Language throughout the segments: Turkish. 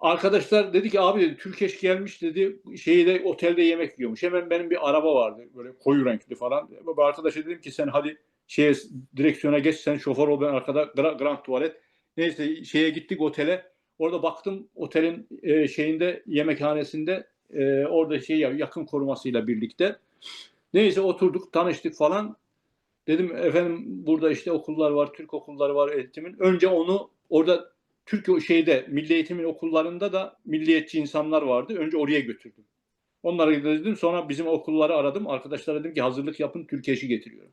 Arkadaşlar dedi ki abi dedi Türkeş gelmiş dedi şeyde otelde yemek yiyormuş. Hemen benim bir araba vardı böyle koyu renkli falan. Bu arkadaşa dedim ki sen hadi şeye direksiyona geç sen şoför ol ben arkada gra- grand tuvalet. Neyse şeye gittik otele. Orada baktım otelin e, şeyinde yemekhanesinde e, orada şey ya- yakın korumasıyla birlikte. Neyse oturduk tanıştık falan. Dedim efendim burada işte okullar var, Türk okulları var eğitimin. Önce onu orada Türk şeyde milli eğitimin okullarında da milliyetçi insanlar vardı. Önce oraya götürdüm. Onlara dedim sonra bizim okulları aradım. Arkadaşlara dedim ki hazırlık yapın Türkeş'i getiriyorum.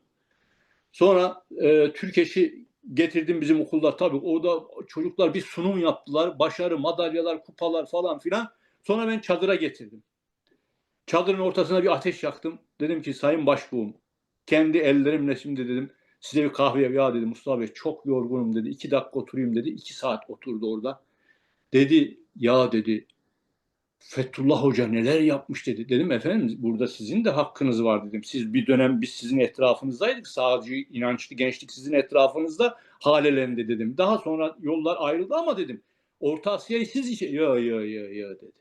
Sonra e, Türkeş'i getirdim bizim okulda. Tabii orada çocuklar bir sunum yaptılar. Başarı, madalyalar, kupalar falan filan. Sonra ben çadıra getirdim. Çadırın ortasına bir ateş yaktım. Dedim ki sayın başbuğum kendi ellerimle şimdi dedim size bir kahve ya dedi Mustafa Bey çok yorgunum dedi. iki dakika oturayım dedi. iki saat oturdu orada. Dedi ya dedi Fethullah Hoca neler yapmış dedi. Dedim efendim burada sizin de hakkınız var dedim. Siz bir dönem biz sizin etrafınızdaydık. Sağcı, inançlı gençlik sizin etrafınızda halelendi dedim. Daha sonra yollar ayrıldı ama dedim. Orta Asya'yı siz işe... Ya ya ya ya dedi.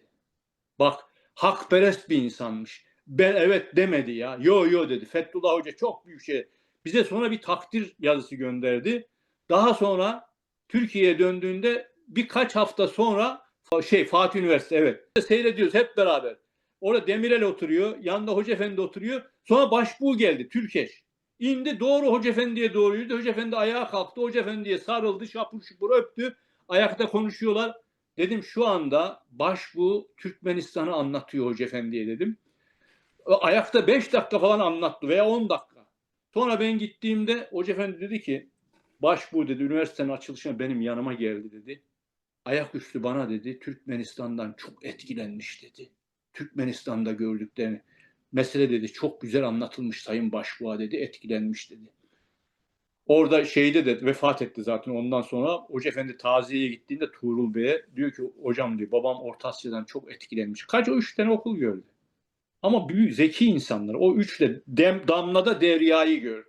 Bak hakperest bir insanmış. Ben evet demedi ya. Yo yo dedi. Fethullah Hoca çok büyük şey. Bize sonra bir takdir yazısı gönderdi. Daha sonra Türkiye'ye döndüğünde birkaç hafta sonra şey Fatih Üniversitesi evet. Seyrediyoruz hep beraber. Orada Demirel oturuyor. Yanında Hoca Efendi oturuyor. Sonra başbuğ geldi Türkeş. İndi doğru Hoca Efendi'ye doğru yürüdü. Hoca Efendi ayağa kalktı. Hoca Efendi'ye sarıldı. Şapur şupur öptü. Ayakta konuşuyorlar. Dedim şu anda başbuğ Türkmenistan'ı anlatıyor Hoca Efendi'ye dedim. Ayakta 5 dakika falan anlattı veya 10 dakika. Sonra ben gittiğimde Hoca Efendi dedi ki başbuğ dedi üniversitenin açılışına benim yanıma geldi dedi. Ayaküstü bana dedi Türkmenistan'dan çok etkilenmiş dedi. Türkmenistan'da gördüklerini. Mesele dedi çok güzel anlatılmış Sayın Başbuğ'a dedi etkilenmiş dedi. Orada şeyde de vefat etti zaten ondan sonra Hoca Efendi taziyeye gittiğinde Tuğrul Bey'e diyor ki hocam diyor babam Orta Asya'dan çok etkilenmiş. Kaç o üç tane okul gördü. Ama büyük zeki insanlar. O üçle dem, damlada deryayı gördü.